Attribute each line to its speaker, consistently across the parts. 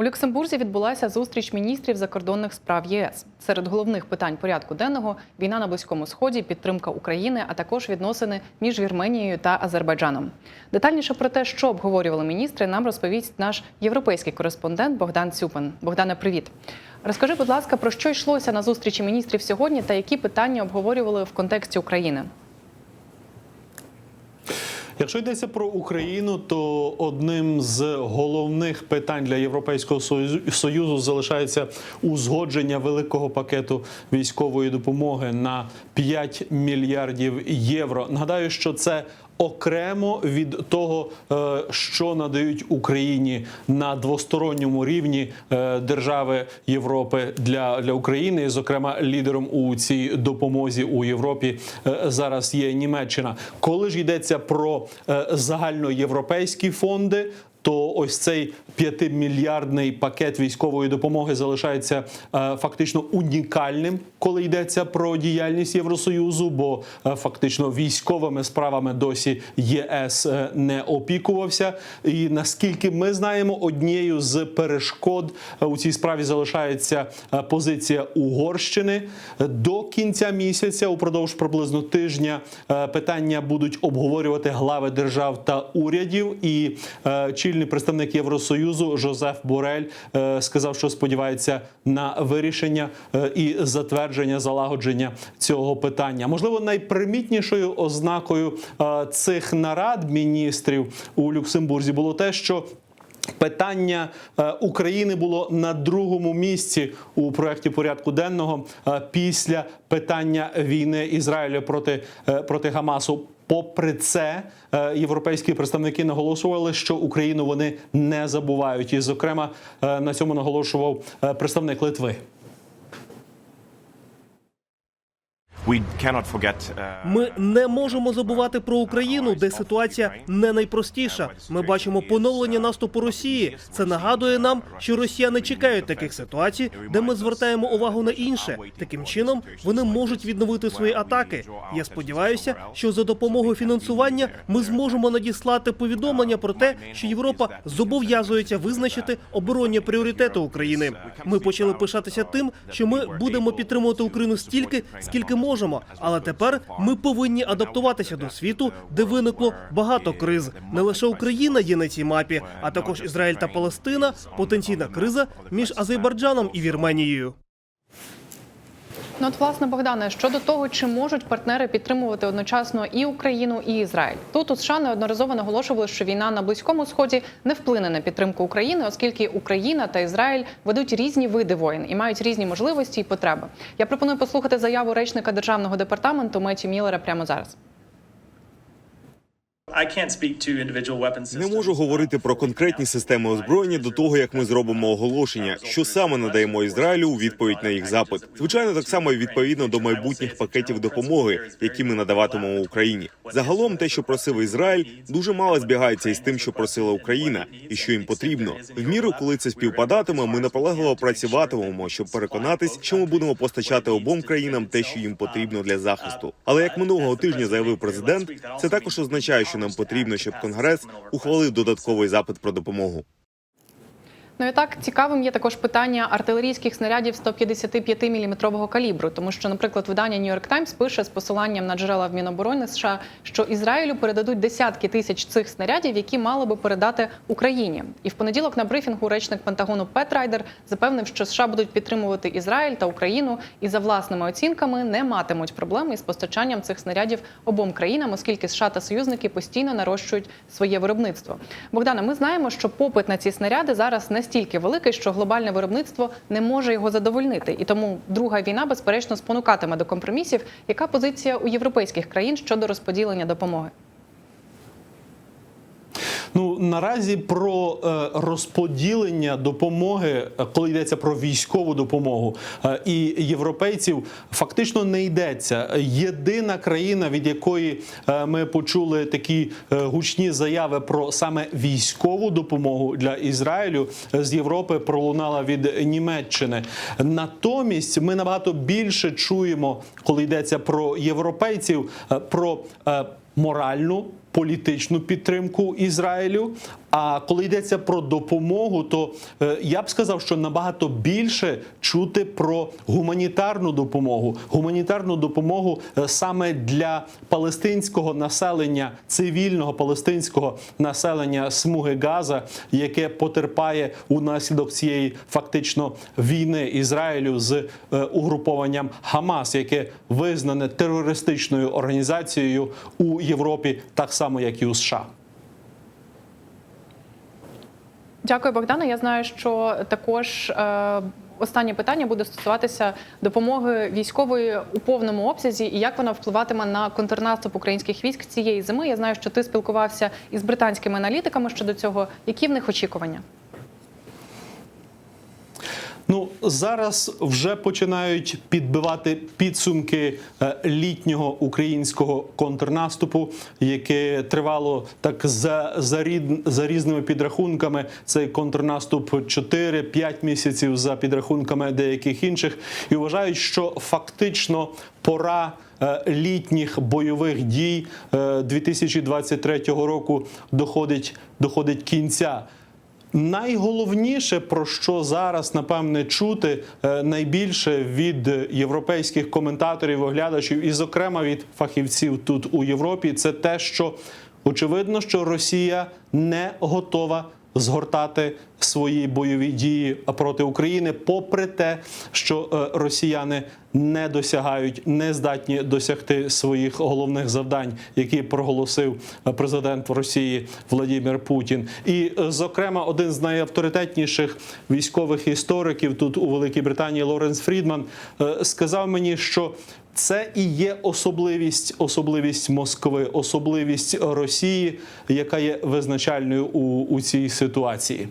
Speaker 1: У Люксембурзі відбулася зустріч міністрів закордонних справ ЄС. Серед головних питань порядку денного війна на близькому сході, підтримка України, а також відносини між Вірменією та Азербайджаном. Детальніше про те, що обговорювали міністри, нам розповість наш європейський кореспондент Богдан Цюпин. Богдане, привіт. Розкажи, будь ласка, про що йшлося на зустрічі міністрів сьогодні та які питання обговорювали в контексті України.
Speaker 2: Якщо йдеться про Україну, то одним з головних питань для Європейського Союзу- залишається узгодження великого пакету військової допомоги на 5 мільярдів євро. Нагадаю, що це окремо від того, е, що надають Україні на двосторонньому рівні е, держави Європи для, для України. Зокрема, лідером у цій допомозі у Європі е, зараз є Німеччина. Коли ж йдеться про загальноєвропейські фонди. То ось цей п'ятимільярдний пакет військової допомоги залишається е, фактично унікальним, коли йдеться про діяльність Євросоюзу, бо е, фактично військовими справами досі ЄС е, не опікувався. І наскільки ми знаємо, однією з перешкод у цій справі залишається позиція Угорщини до кінця місяця, упродовж приблизно тижня, питання будуть обговорювати глави держав та урядів. І е, чільний представник Євросоюзу Жозеф Борель е, сказав, що сподівається на вирішення е, і затвердження залагодження цього питання. Можливо, найпримітнішою ознакою е, цих нарад міністрів у Люксембурзі було те, що Питання України було на другому місці у проєкті порядку денного після питання війни Ізраїля проти, проти Гамасу. Попри це, е, європейські представники наголошували, що Україну вони не забувають. І, зокрема, е, на цьому наголошував е, представник Литви.
Speaker 3: Ми не можемо забувати про Україну, де ситуація не найпростіша. Ми бачимо поновлення наступу Росії. Це нагадує нам, що росіяни чекають таких ситуацій, де ми звертаємо увагу на інше. Таким чином вони можуть відновити свої атаки. Я сподіваюся, що за допомогою фінансування ми зможемо надіслати повідомлення про те, що Європа зобов'язується визначити оборонні пріоритети України. Ми почали пишатися тим, що ми будемо підтримувати Україну стільки, скільки можемо. Але тепер ми повинні адаптуватися до світу, де виникло багато криз. Не лише Україна є на цій мапі, а також Ізраїль та Палестина, потенційна криза між Азербайджаном і Вірменією.
Speaker 1: Ну, от, власне, Богдане, щодо того, чи можуть партнери підтримувати одночасно і Україну, і Ізраїль. Тут у США неодноразово наголошували, що війна на близькому сході не вплине на підтримку України, оскільки Україна та Ізраїль ведуть різні види воєн і мають різні можливості і потреби. Я пропоную послухати заяву речника державного департаменту Меті Міллера прямо зараз.
Speaker 4: Не можу говорити про конкретні системи озброєння до того, як ми зробимо оголошення, що саме надаємо Ізраїлю у відповідь на їх запит. Звичайно, так само і відповідно до майбутніх пакетів допомоги, які ми надаватимемо Україні. Загалом, те, що просив Ізраїль, дуже мало збігається із тим, що просила Україна, і що їм потрібно. В міру, коли це співпадатиме, ми наполегливо працюватимемо, щоб переконатись, що ми будемо постачати обом країнам те, що їм потрібно для захисту. Але як минулого тижня заявив президент, це також означає, що нам потрібно, щоб конгрес ухвалив додатковий запит про допомогу.
Speaker 1: Ну і так цікавим є також питання артилерійських снарядів 155 мм калібру, тому що, наприклад, видання New York Times пише з посиланням на джерела в Міноборони США, що Ізраїлю передадуть десятки тисяч цих снарядів, які мали би передати Україні. І в понеділок на брифінгу речник Пентагону Пет Райдер запевнив, що США будуть підтримувати Ізраїль та Україну і за власними оцінками не матимуть проблем із постачанням цих снарядів обом країнам, оскільки США та союзники постійно нарощують своє виробництво. Богдане, ми знаємо, що попит на ці снаряди зараз настільки великий, що глобальне виробництво не може його задовольнити. І тому друга війна, безперечно, спонукатиме до компромісів. Яка позиція у європейських країн щодо розподілення допомоги?
Speaker 2: Ну наразі про е, розподілення допомоги, е, коли йдеться про військову допомогу е, і європейців, фактично не йдеться. Єдина країна, від якої ми почули такі гучні заяви про саме військову допомогу для Ізраїлю з Європи пролунала від Німеччини. Натомість ми набагато більше чуємо, коли йдеться про європейців, про моральну політичну підтримку Ізраїлю. А коли йдеться про допомогу, то е, я б сказав, що набагато більше чути про гуманітарну допомогу, гуманітарну допомогу е, саме для палестинського населення, цивільного палестинського населення смуги Газа, яке потерпає унаслідок цієї фактично війни Ізраїлю з е, угрупованням Хамас, яке визнане терористичною організацією у Європі, так як і у США.
Speaker 1: Дякую, Богдана. Я знаю, що також е, останнє питання буде стосуватися допомоги військової у повному обсязі і як вона впливатиме на контрнаступ українських військ цієї зими. Я знаю, що ти спілкувався із британськими аналітиками щодо цього. Які в них очікування?
Speaker 2: Ну зараз вже починають підбивати підсумки е, літнього українського контрнаступу, яке тривало так за, за, рід, за різними підрахунками. Цей контрнаступ 4-5 місяців за підрахунками деяких інших, і вважають, що фактично пора. е, Літніх бойових дій е, 2023 року доходить доходить кінця. Найголовніше, про що зараз напевне чути е, найбільше від європейських коментаторів, оглядачів, і, зокрема, від фахівців тут у Європі, це те, що очевидно, що Росія не готова згортати свої бойові дії проти України, попри те, що е, росіяни не досягають, не здатні досягти своїх головних завдань, які проголосив е, президент Росії Владимир Путін. І, е, зокрема, один з найавторитетніших військових істориків тут у Великій Британії Лоренс Фрідман сказав мені, що це і є особливість, особливість Москви, особливість Росії, яка є визначальною у, у цій ситуації.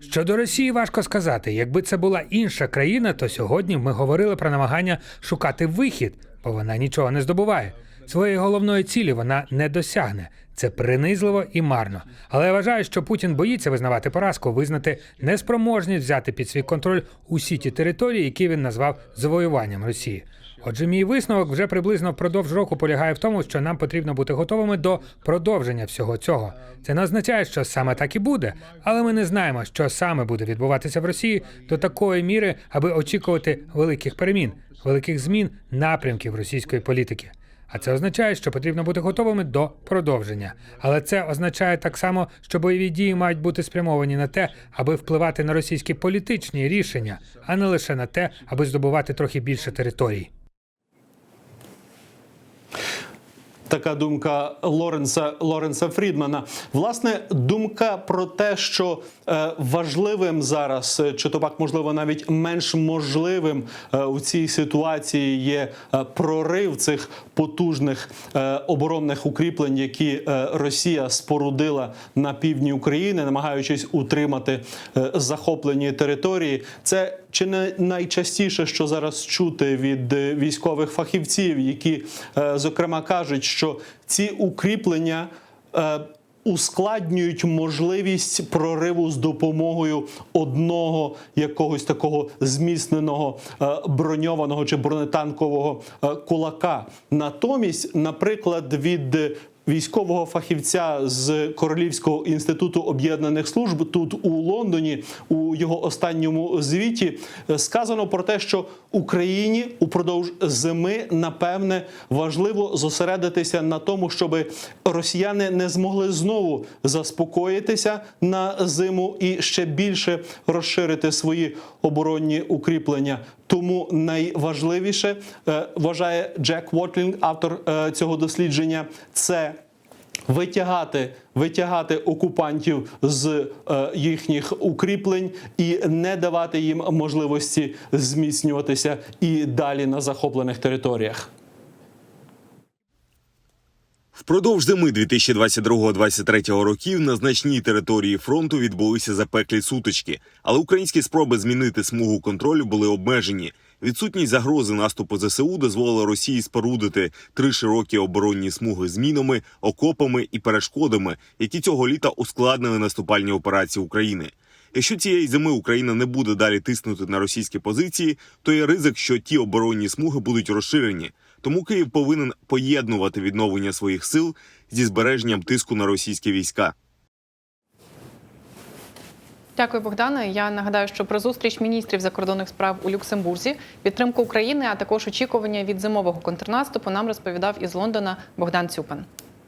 Speaker 5: Щодо Росії важко сказати. Якби це була інша країна, то сьогодні ми говорили про намагання шукати вихід, бо вона нічого не здобуває. Своєї головної цілі вона не досягне. Це принизливо і марно. Але я вважаю, що Путін боїться визнавати поразку, визнати неспроможність взяти під свій контроль усі ті території, які він назвав завоюванням Росії. Отже, мій висновок вже приблизно впродовж року полягає в тому, що нам потрібно бути готовими до продовження всього цього. Це не означає, що саме так і буде, але ми не знаємо, що саме буде відбуватися в Росії до такої міри, аби очікувати великих перемін, великих змін напрямків російської політики. А це означає, що потрібно бути готовими до продовження. Але це означає так само, що бойові дії мають бути спрямовані на те, аби впливати на російські політичні рішення, а не лише на те, аби здобувати трохи більше територій.
Speaker 2: Така думка Лоренса Лоренса Фрідмана. Власне, думка про те, що е, важливим зараз, е, чи то пак можливо навіть менш можливим е, у цій ситуації є прорив цих потужних оборонних укріплень, які Росія спорудила на півдні України, намагаючись утримати захоплені території. Це чи не найчастіше, що зараз чути від е, військових фахівців, які е, зокрема кажуть, що ці укріплення. е, Ускладнюють можливість прориву з допомогою одного якогось такого зміцненого броньованого чи бронетанкового кулака. Натомість, наприклад, від військового фахівця з Королівського інституту об'єднаних служб тут у Лондоні у його останньому звіті е, сказано про те, що Україні упродовж зими напевне важливо зосередитися на тому, щоб росіяни не змогли знову заспокоїтися на зиму і ще більше розширити свої оборонні укріплення. Тому найважливіше е, вважає Джек Вотлінг, автор е, цього дослідження, це витягати, витягати окупантів з е, їхніх укріплень і не давати їм можливості зміцнюватися і далі на захоплених територіях.
Speaker 4: Впродовж зими 2022-2023 років на значній території фронту відбулися запеклі сутички, але українські спроби змінити смугу контролю були обмежені. Відсутність загрози наступу ЗСУ дозволила Росії спорудити три широкі оборонні смуги з мінами, окопами і перешкодами, які цього літа ускладнили наступальні операції України. Якщо цієї зими Україна не буде далі тиснути на російські позиції, то є ризик, що ті оборонні смуги будуть розширені. Тому Київ повинен поєднувати відновлення своїх сил зі збереженням тиску на російські війська.
Speaker 1: Дякую, Богдане. Я нагадаю, що про зустріч міністрів закордонних справ у Люксембурзі, підтримку України, а також очікування від зимового контрнаступу нам розповідав із Лондона Богдан Цюпан.